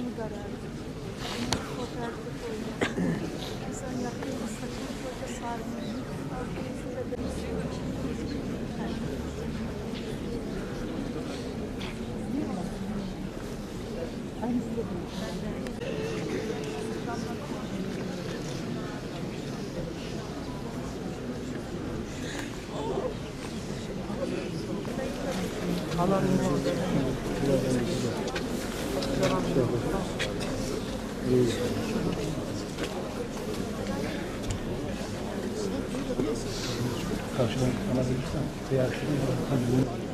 başını karardık. Kotardık oynadık. İnsan yaptığı sakın koca sarmış. Altınızda da Aynısı da Halanın orada. Karşıdan namaza gitsen. Diğer türlü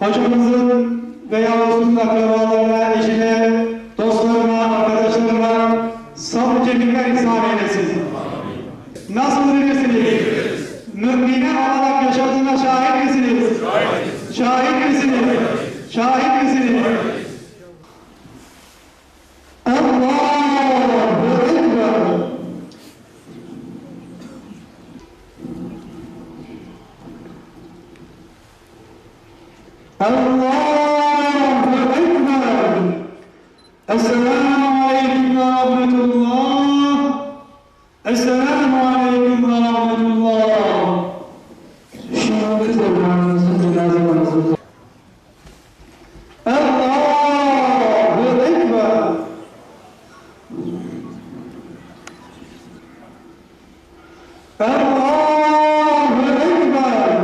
hocamızın veya olsun akrabalarına, eşine, dostlarına, arkadaşlarına sabır cemiller ihsan eylesin. Nasıl bilirsiniz? Mümine olarak yaşadığına şahit misiniz? Şahit misiniz? Şahit misiniz? Allahu Esselamu Aleyküm ve Rahmetullah. Esselamu Aleyküm Rahmetullah. Şimdi kız evlenmesinin cenaze namazı. Allahu Ekber. Allahu Ekber.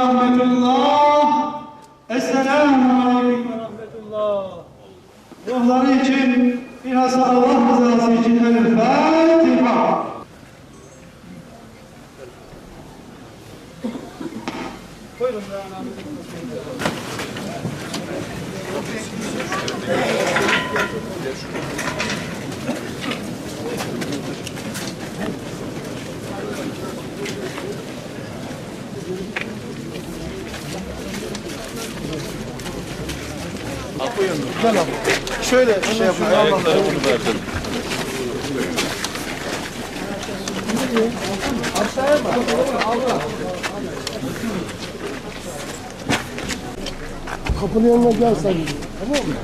Rahmetullah. Esselamu Ruhları için bilhassa Allah rızası için El Şöyle şey yapalım. Kapının yanına gel sen. Tamam mı?